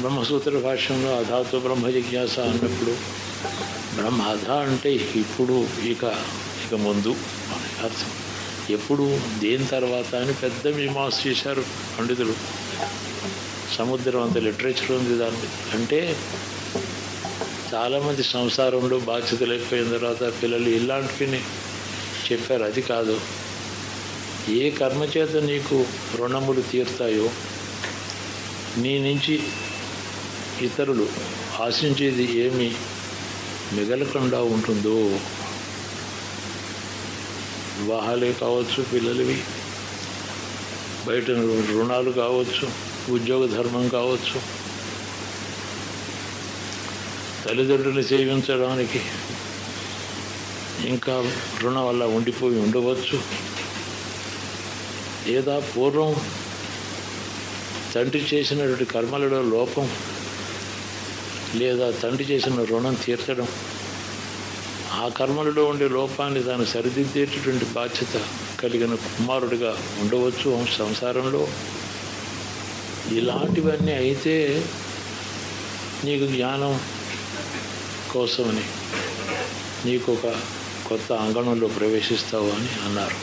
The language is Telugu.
బ్రహ్మసూత్ర భాష్యంలో అధాతో బ్రహ్మ జిజ్ఞాస అన్నప్పుడు బ్రహ్మ అధ అంటే ఇప్పుడు ఇక ఇక ముందు అని అర్థం. ఎప్పుడు దేని తర్వాత అని పెద్ద మీమాంస చేశారు పండితులు. సముద్రం అంత లిటరేచర్ ఉంది దాని మీద అంటే చాలామంది సంసారంలో బాధ్యతలు అయిపోయిన తర్వాత పిల్లలు ఇలాంటివి చెప్పారు. అది కాదు. ఏ కర్మ చేత నీకు రుణములు తీరుతాయో నీ నుంచి ఇతరులు ఆశించేది ఏమి మిగలకుండా ఉంటుందో వివాహాలే కావచ్చు పిల్లలవి బయట రుణాలు కావచ్చు ఉద్యోగ ధర్మం కావచ్చు తల్లిదండ్రులు సేవించడానికి ఇంకా రుణం వల్ల ఉండిపోయి ఉండవచ్చు. లేదా పూర్వం తండ్రి చేసినటువంటి కర్మలలో లోపం లేదా తండ్రి చేసిన రుణం తీర్చడం ఆ కర్మలలో ఉండే లోపాన్ని దాన్ని సరిదిద్దేటటువంటి బాధ్యత కలిగిన కుమారుడిగా ఉండవచ్చు సంసారంలో. ఇలాంటివన్నీ అయితే నీకు జ్ఞానం కోసమని నీకు ఒక కొత్త అంగణంలో ప్రవేశిస్తావు అని అన్నారు.